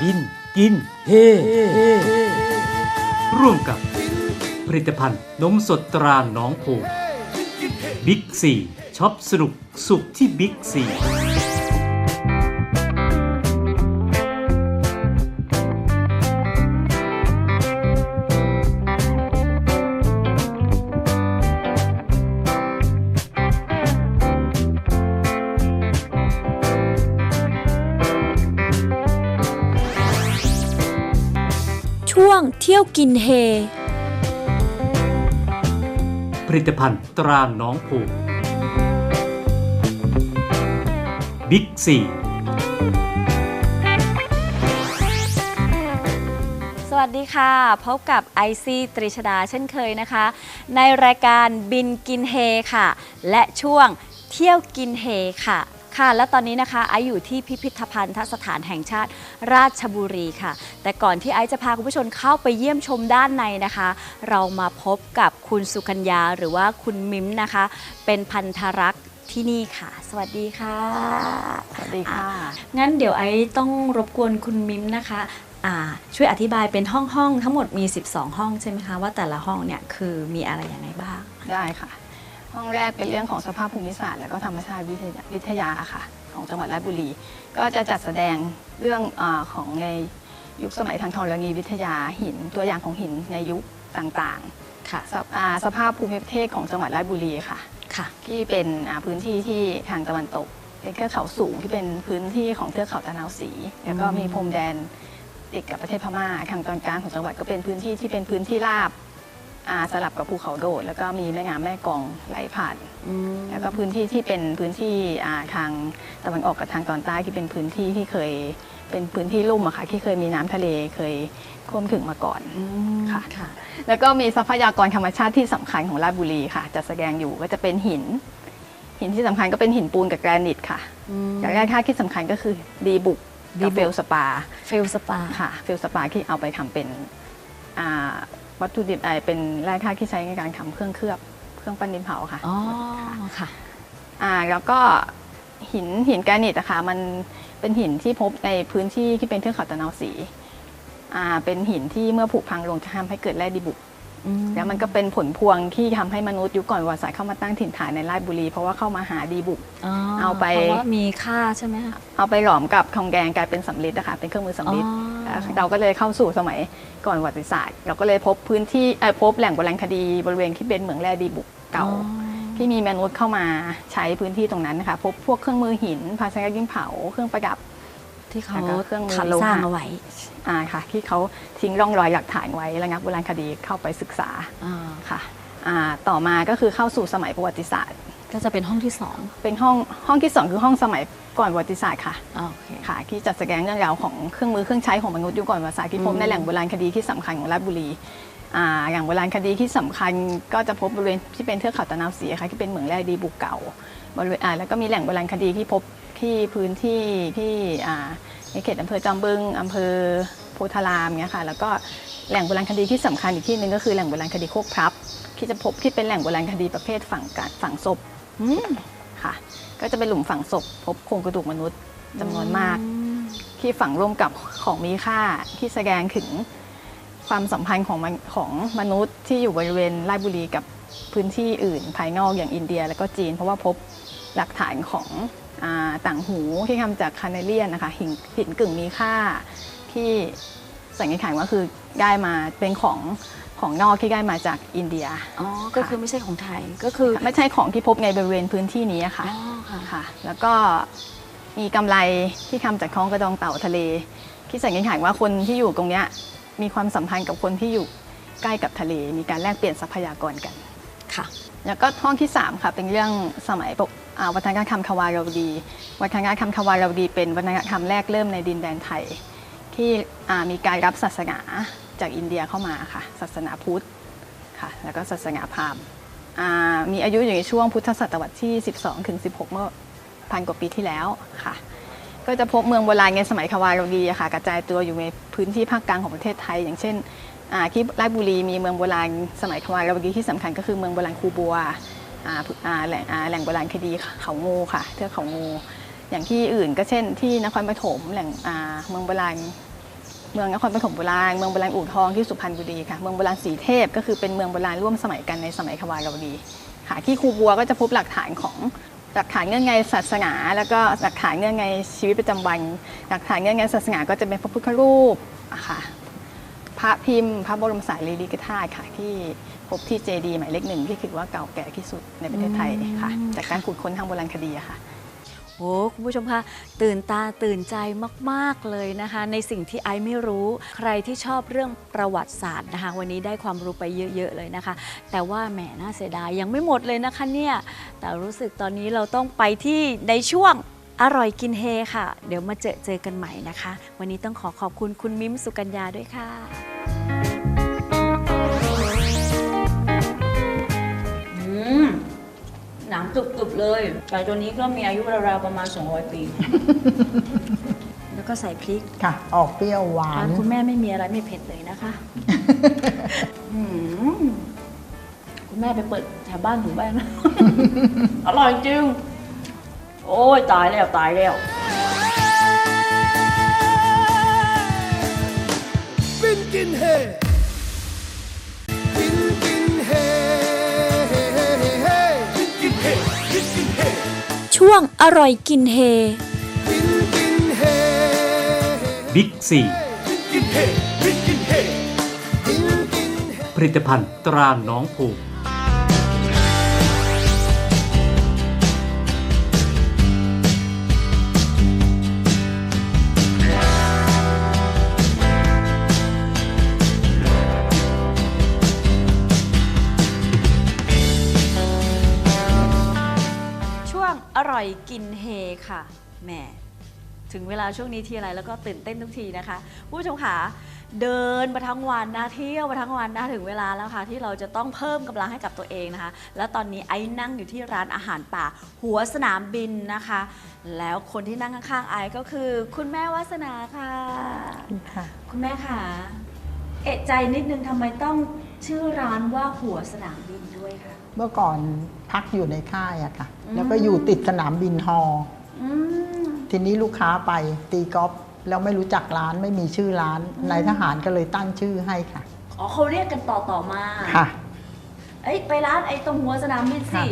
บินกินเฮร่วมกับผลิตภัณฑ์นมสดตราหนองโพบิ๊กซีช็อปสนุกสุขที่บิ๊กซี วงเที่ยวกินเฮ ผลิตภัณฑ์ตราหนองโพบิ๊กซีสวัสดีค่ะ พบกับไอซีตริชดาเช่นเคยนะคะ ในรายการบินกินเฮค่ะ และช่วงเที่ยวกินเฮค่ะ ค่ะ และตอนนี้นะคะไอซ์อยู่ที่พิพิธภัณฑสถานแห่งชาติราชบุรีค่ะ แต่ก่อนที่ไอซ์จะพาคุณผู้ชมเข้าไปเยี่ยมชมด้านในนะคะ เรามาพบกับคุณสุกัญญาหรือว่าคุณมิมนะคะ เป็นพันธรักษ์ที่นี่ค่ะ สวัสดีค่ะ สวัสดีค่ะ งั้นเดี๋ยวไอซ์ต้องรบกวนคุณมิมนะคะอ่าช่วยอธิบายเป็นห้องห้องๆทั้งหมดมี 12 ห้องใช่ไหมคะว่าแต่ละห้องเนี่ยคือมีอะไรยังไงบ้าง ได้ค่ะ ห้องแรกเป็นเรื่องของสภาพภูมิศาสตร์ และก็ธรรมชาติวิทยาวิทยาค่ะ ของจังหวัดราชบุรี ก็จะจัดแสดงเรื่องอาของในยุคสมัยทางธรณีวิทยาหินตัวอย่างของหินในยุคต่างค่ะๆสภอ่าสภาพภูมิประเทศของจังหวัดราชบุรีค่ะค่ะที่เป็นอ่าพื้นที่ที่ทางตะวันตกเป็นเทือกเขาสูงที่เป็นพื้นที่ของเทือกเขาตะนาวศรีแล้วก็มีพรมแดนติดกับประเทศพม่าทางตอนกลางของจังหวัดก็เป็นพื้นที่ที่เป็นพื้นที่ราบอ่า สลับกับภูเขาโดด แล้วก็มีแม่น้ำแม่กลองไหลผ่านแล้วก็พื้นที่ที่เป็นพื้นที่อ่าทางตะวันออกกับทางตอนใต้ที่เป็นพื้นที่ที่เคยเป็นพื้นที่ลุ่มอะค่ะที่เคยมีน้ำทะเลเคยท่วมถึงมาก่อนค่ะค่ะแล้วก็มีทรัพยากรธรรมชาติที่สำคัญของราชบุรีค่ะจัดแสดงอยู่ก็จะเป็นหิน หินที่สำคัญก็เป็นหินปูนกับแกรนิตค่ะอย่างแรกค่าที่สำคัญก็คือดีบุกดีกับบุกเฟลสปาเฟลสปาค่ะเฟลสปาที่เอาไปทำเป็นอ่า วัตถุดิบไอเป็นแร่ธาตุที่ใช้ในการทำเครื่องเคลือบเครื่องปั้นดินเผาค่ะอ๋อค่ะ อ่าแล้วก็หินหินแกรนิตอะค่ะมันเป็นหินที่พบในพื้นที่ที่เป็นเทือกเขาตะนาวศรีอ่าเป็นหินที่เมื่อผุพังลงจะทำให้เกิดแร่ดีบุก แล้วมันก็เป็นผลพวงที่ทำให้มนุษย์ยุคก่อนประวัติศาสตร์เข้ามาตั้งถิ่นฐานในราชบุรี เพราะว่าเข้ามาหาดีบุกเอาไปเพราะว่ามีค่าใช่ไหมคะเอาไปหลอมกับทองแดงกลายเป็นสำริดอะค่ะเป็นเครื่องมือสำริดอ๋อเราก็เลยเข้าสู่สมัยก่อนประวัติศาสตร์ เราก็เลยพบพื้นที่เอ่อพบแหล่งโบราณคดีบริเวณที่เป็นเหมืองแร่ดีบุกเก่าอ๋อที่มีมนุษย์เข้ามาใช้พื้นที่ตรงนั้นนะคะพบพวกเครื่องมือหินภาชนะยิ่งเผาเครื่องประดับ ที่เขาแล้วก็เครื่องมือทำโลหะสร้างเอาไว้อ่าค่ะ ที่เขาทิ้งร่องรอยหลักฐานไว้ระงับโบราณคดีเข้าไปศึกษาอ่าค่ะอ่าต่อมาก็คือเข้าสู่สมัยประวัติศาสตร์ ก็จะเป็นห้องที่สองเป็นห้องห้องที่สองคือห้องสมัยก่อนประวัติศาสตร์ค่ะอ่าโอเคค่ะที่จัดแสดงเรื่องราวของเครื่องมือเครื่องใช้ของมนุษย์ยุคก่อนประวัติศาสตร์ที่พบอืมในแหล่งโบราณคดีที่สำคัญของราชบุรีอ่าอย่างโบราณคดีที่สำคัญก็จะพบบริเวณที่เป็นเทือกเขาตะนาวศรีค่ะที่เป็นเหมืองแร่ดีบุกเก่าบริเวณอ่าแล้วก็มีแหล่งโบราณคดีที่พบ ที่พื้นที่ที่ในเขตอำเภอจอมบึงอำเภอโพธารามเงี้ยค่ะแล้วก็แหล่งโบราณคดีที่สำคัญอีกที่หนึ่งก็คือแหล่งโบราณคดีโคกพลับที่จะพบที่เป็นแหล่งโบราณคดีประเภทฝังกฝังศพค่ะ ก็จะเป็นหลุมฝังศพ พบโครงกระดูกมนุษย์จำนวนมาก ที่ฝังร่วมกับของมีค่าที่แสดงถึงความสัมพันธ์ของของมนุษย์ที่อยู่บริเวณราชบุรีกับพื้นที่อื่น ภายนอกอย่างอินเดีย และก็จีน เพราะว่าพบ หลักฐานของอาต่างหูที่ทำจากคาเนเลียนนะคะหินหินกึ่งมีค่าที่สันนิษฐานว่าคือได้มาเป็นของของนอกที่ได้มาจากอินเดีย อ๋อ ก็คือไม่ใช่ของไทย ก็คือไม่ใช่ของที่พบในบริเวณพื้นที่นี้ค่ะ อ๋อค่ะ ค่ะ แล้วก็มีกำไรที่ทำจากท้องกระดองเต่าทะเล ที่สันนิษฐานว่าคนที่อยู่ตรงเนี้ยมีความสัมพันธ์กับคนที่อยู่ใกล้กับทะเล มีการแลกเปลี่ยนทรัพยากรกัน ค่ะ แล้วก็ห้องที่ 3 ค่ะ เป็นเรื่องสมัยปกอ่า วัฒนธรรมคาวาราวดี วัฒนธรรมคาวาราวดี เป็นวัฒนธรรมแรกเริ่มในดินแดนไทย ที่มีการรับศาสนาจากอินเดียเข้ามาค่ะ ศาสนาพุทธค่ะแล้วก็ศาสนาพราหมณ์มีอายุอยู่ในช่วงพุทธศตวรรษที่ 12 ถึง 16 เมื่อพันกว่าปีที่แล้วค่ะ ก็จะพบเมืองโบราณในสมัยคาวาราวดีค่ะ กระจายตัวอยู่ในพื้นที่ภาคกลางของประเทศไทย อย่างเช่นที่ราชบุรีมีเมืองโบราณสมัยคาวาราวดีที่สำคัญก็คือเมืองโบราณคูบัว แหล่งแหล่งโบราณคดีเขางูค่ะเทือกเขางูอย่างที่อื่นก็เช่น ที่นครปฐมแหล่งเมืองโบราณเมืองนครปฐมโบราณเมืองโบราณอู่ทองที่สุพรรณบุรีค่ะเมืองโบราณสีเทพก็คือเป็นเมืองโบราณร่วมสมัยกันในสมัยขวาราวดีค่ะที่ครูบัวก็จะพบหลักฐานของหลักฐานเงื่อนไงศาสนา แล้วก็หลักฐานเงื่อนไงชีวิตประจำวัน หลักฐานเงื่อนไงศาสนาก็จะเป็นพระพุทธรูปค่ะพระพิมพ์ พระบรมสารีริกธาตุค่ะที่ พบที่เจดีย์หมายเลขหนึ่งที่ถือว่าเก่าแก่ที่สุดในประเทศไทยค่ะ จากการขุดค้นทางโบราณคดีอะค่ะโอ้คุณผู้ชมคะตื่นตาตื่นใจมาก ๆ เลยนะคะ ในสิ่งที่ไอซ์ไม่รู้ ใครที่ชอบเรื่องประวัติศาสตร์นะคะ วันนี้ได้ความรู้ไปเยอะ ๆ เลยนะคะ แต่ว่าแหมน่าเสียดายยังไม่หมดเลยนะคะเนี่ย แต่รู้สึกตอนนี้เราต้องไปที่ในช่วงอร่อยกินเฮค่ะ เดี๋ยวมาเจอเจอกันใหม่นะคะ วันนี้ต้องขอขอบคุณคุณมิมสุกัญญาด้วยค่ะ กรึบๆเลยไก่ตัวนี้ก็มีอายุราวๆประมาณ 200 ปี แล้วก็ใส่พริกค่ะ ออกเปรี้ยวหวานร้านคุณแม่ไม่มีอะไรไม่เผ็ดเลยนะคะอืมคุณแม่ไปเปิดแถวบ้านถูบ้านนะ อร่อยจริง โอ้ยตายแล้วตายแล้วบินกิ ช่วงอร่อยกินเฮบินกินเฮบิ๊กซีบินกินเฮบินกินเฮบินกินเฮผลิตภัณฑ์ตราหน้องผูก ถึงเวลาช่วงนี้ทีไรแล้วก็ตื่นเต้นทุกทีนะคะ ผู้ชมค่ะเดินมาทั้งวันนะเที่ยวมาทั้งวันนะถึงเวลาแล้วค่ะ ที่เราจะต้องเพิ่มกำลังให้กับตัวเองนะคะ แล้วตอนนี้ไอ้นั่งอยู่ที่ร้านอาหารป่า หัวสนามบินนะคะ แล้วคนที่นั่งข้างๆไอ้ก็คือ คุณแม่วาสนาค่ะค่ะ คุณแม่ค่ะ เอะใจนิดนึงทำไมต้องชื่อร้านว่าหัวสนามบินด้วยคะเมื่อก่อนพักอยู่ในค่ายอะค่ะอืมแล้วก็อยู่ติดสนามบินฮออืม ทีนี้ลูกค้าไปตีกอล์ฟแล้วไม่รู้จักร้านไม่มีชื่อร้านนายทหารก็เลยตั้งชื่อให้ค่ะ อ๋อเขาเรียกกันต่อต่อๆมาค่ะ เอ้ยไปร้านไอ้ตรงหัวสนามบินสิค่ะ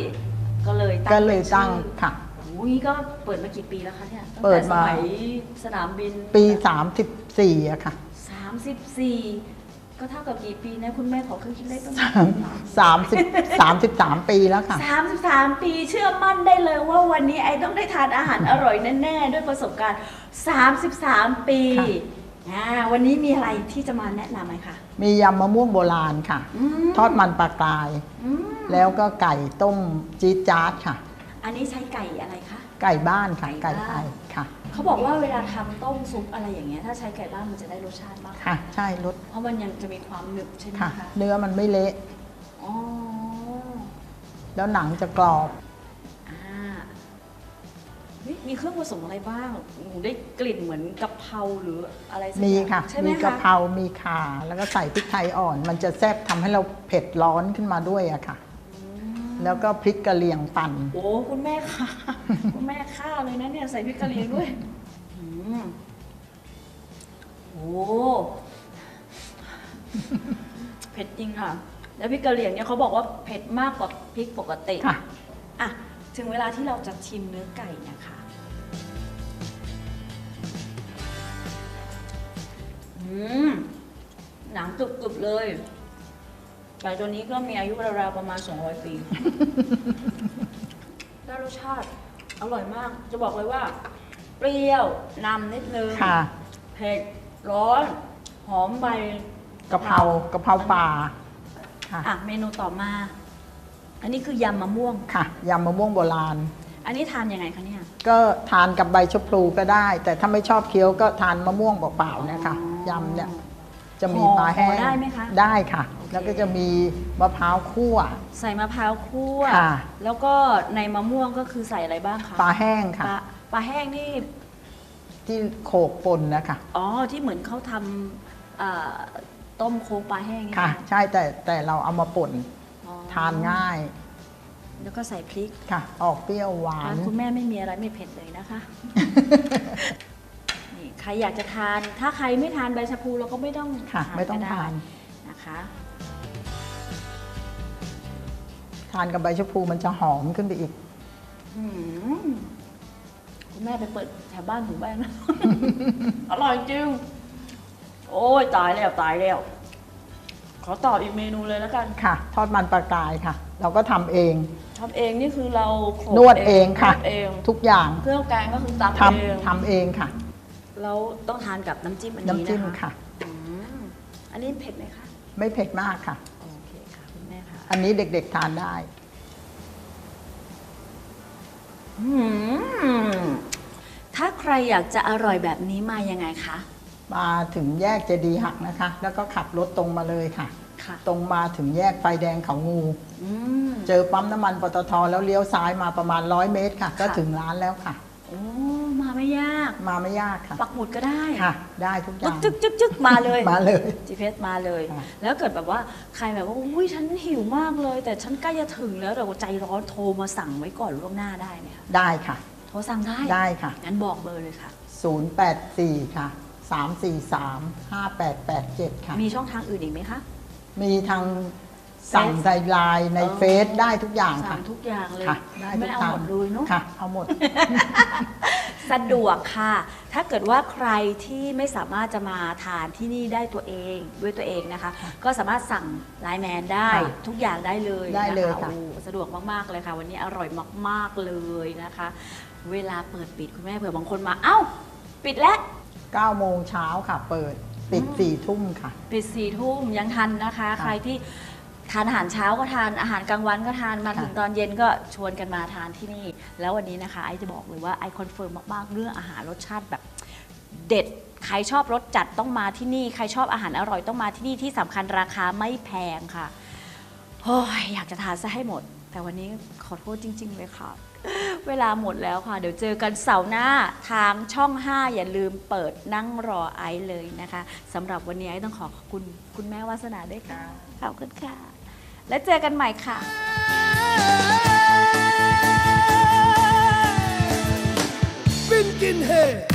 ก็เลยตั้งก็เลยตั้งชื่อค่ะอุ้ยก็เปิดมากี่ปีแล้วคะเนี่ยตั้งเปิแต่ดสมามัยสนามบินปี 34อะค่ะสามสิบสี่ ก็เท่ากับกี่ปีนะคุณแม่ขอเครื่องคิดเลขต้อง30 33ปีแล้วค่ะสามสิบสามปีเชื่อมั่นได้เลยว่าวันนี้ไอ้ต้องได้ทานอาหารอร่อยแน่ๆ ด้วยประสบการณ์33ปีค่ะอ่าวันนี้มีอะไรที่จะมาแนะนำไหมคะ มียำมะม่วงโบราณค่ะอืมทอดมันปลากรายอืมแล้วก็ไก่ต้มจี๊ดจ๊าดค่ะ อันนี้ใช้ไก่อะไรคะ ไก่บ้านค่ะ ไก่ไก่บ้านไทยค่ะ เขาบอกว่าเวลาทำต้มซุปอะไรอย่างเงี้ยถ้าใช้ไก่บ้านมันจะได้รสชาติมากกว่าค่ะ ใช่รสเพราะมันยังจะมีความหนึบใช่ไหมค่ะ คะเนื้อมันไม่เละ อ๋อแล้วหนังจะกรอบ อ่าเฮ้ยมีเครื่องผสมอะไรบ้างหนูได้กลิ่นเหมือนกะเพราหรืออะไรสักมีอย่างค่ะ ใช่ไหมมีคะกะเพรา มีข่า แล้วก็ใส่พริกไทยอ่อน มันจะแซ่บทำให้เราเผ็ดร้อนขึ้นมาด้วยอะค่ะ แล้วก็พริกกะเหรี่ยงปั่น โอ้คุณแม่ค่ะ คุณแม่ฆ่าเลยนะเนี่ยใส่พริกกะเหรี่ยงด้วยอืมโอ้เผ็ดจริงค่ะ แล้วพริกกะเหรี่ยงเนี่ยเขาบอกว่าเผ็ดมากกว่าพริกปกติค่ะ อะถึงเวลาที่เราจะชิมเนื้อไก่เนะคะอืมหนังกรึบๆเลย ไก่ตัวนี้ก็มีอายุราวๆประมาณ 200 ปีได้รสชาติอร่อยมาก จะบอกเลยว่า เปรี้ยวนำนิดนึงค่ะเผ็ดร้อน หอมใบกะเพรากะเพราป่าค่ะอะ เมนูต่อมา อันนี้คือยำมะม่วง ค่ะยำมะม่วงโบราณ อันนี้ทานยังไงคะเนี่ย ก็ทานกับใบชะพลูก็ได้ แต่ถ้าไม่ชอบเคี้ยวก็ทานมะม่วงเปล่าๆเนี่ยค่ะอ๋อยำเนี่ย จะมีห่อปลาแห้ห่งอได้ไหมคะ ได้ค่ะโอเค แล้วก็จะมีมะพร้าวคั่ว ใส่มะพร้าวคั่ว ค่ะ แล้วก็ในมะม่วงก็คือใส่อะไรบ้างคะปลาแห้งปค่ะลาปลาแห้งนี่ ที่โขกปนนะคะอ๋อ ที่เหมือนเขาทำเอ่อต้มโคกปลาแห้งนี่ค่ะนใช่แต่แต่เราเอามาป่นอ๋อทานง่ายแล้วก็ใส่พริกค่ะ ออกเปรี้ยวหวาน ร้านคุณแม่ไม่มีอะไรไม่เผ็ดเลยนะคะนี่ใครอยากจะทาน ถ้าใครไม่ทานใบชะพูเราก็ไม่ต้องค่ะไม่ต้องก็ด้ทาน นะคะ ทานกับใบชะพูมันจะหอมขึ้นไปอีกอืมคุณแม่ไปเปิดแถวบ้านหนูบ้างนะ อร่อยจริง โอ้ยตายแล้วตายแล้ว ขอตอบอีกเมนูเลยแล้วกันค่ะ ทอดมันปลากรายค่ะ เราก็ทำเอง ทำเองนี่คือเราโขลกนวดเองค่ะ นวดเองทุกอย่างเครื่องแกงก็คือตำทเองำทำเองค่ะ แล้วต้องทานกับน้ำจิ้มอันนี้น้ำจิ้มนะคะค่ะ อืมอันนี้เผ็ดไหมคะ ไม่เผ็ดมากค่ะโอเคค่ะคุณแม่ค่ะ อันนี้เด็กๆทานได้อืมถ้าใครอยากจะอร่อยแบบนี้มายังไงคะ มาถึงแยกเจดีย์หักนะคะ แล้วก็ขับรถตรงมาเลยค่ะค่ะตรงมาถึงแยกไฟแดงเขางูอืมเจอปั๊มน้ำมันปตทแล้วเลี้ยวซ้ายมาประมาณร้อยเมตรค่ะ ก็ค่ะถึงร้านแล้วค่ะ โอ้มาไม่ยาก มาไม่ยากค่ะปักหมุดก็ได้ค่ะ ได้ทุกอจึ๊ย่ากงจึ๊กจึ๊กจึ๊กมาเลยมาเลย GPS มาเลยค่ะแล้วเกิดแบบว่าใครแบบว่าอุ้ยฉันหิวมากเลย แต่ฉันใกล้จะถึงแล้วแต่ว่าใจร้อนโทรมาสั่งไว้ก่อนล่วงหน้าได้ไหมคะได้ค่ะ โทรสั่งได้ได้ค่ะงั้นบอกเบอร์เลยค่ะ 084 ค่ะ 343 5887 ค่ะ มีช่องทางอื่นอีกไหมคะมีทาง สั่งในไลน์ในเออเฟซได้ทุกอย่างสั่ค่ะ งทุกอย่างเลยค่ะได้ทุไม่กเอาทางหมดเลยเนาะ ค่ะ เอาหมด สะดวกค่ะ ถ้าเกิดว่าใครที่ไม่สามารถจะมาทานที่นี่ได้ตัวเองด้วยตัวเองนะคะ ก็สามารถสั่งไลน์แมนได้ค่ะทุกอย่างได้เลยได้เลยนค่ะ โอ้สะดวกมากๆเลยค่ะ วันนี้อร่อยมากๆเลยนะคะ เวลาเปิดปิดคุณแม่เผื่อบางคนมา เอ้า ปิดแล้ว 9โมงเช้าค่ะ เปิดปิด4ทุ่มค่ะ ปิดสี่ทุ่มยังทันนะคะค่ะใครที่ ทานอาหารเช้าก็ทานอาหารกลางวันก็ทานมาค่ะถึงตอนเย็นก็ชวนกันมาทานที่นี่ แล้ววันนี้นะคะไอจะบอกเลยว่าไอคอนเฟิร์มมากๆเรื่องอาหารรสชาติแบบเด็ดใครชอบรสจัดต้องมาที่นี่ ใครชอบอาหารอร่อยต้องมาที่นี่ที่สำคัญราคาไม่แพงค่ะโอ้ยอยากจะทานซะให้หมด แต่วันนี้ขอโทษจริง ๆ เลยค่ะ เวลาหมดแล้วค่ะ เดี๋ยวเจอกันเสาร์หน้าทางช่อง 5 อย่าลืมเปิดนั่งรอไอซ์เลยนะคะสำหรับวันนี้ไอซ์ต้องขอขอบคุณคุณแม่วาสนาด้วยค่ะขอบคุณค่ะ แล้วเจอกันใหม่ค่ะ Binkin' Head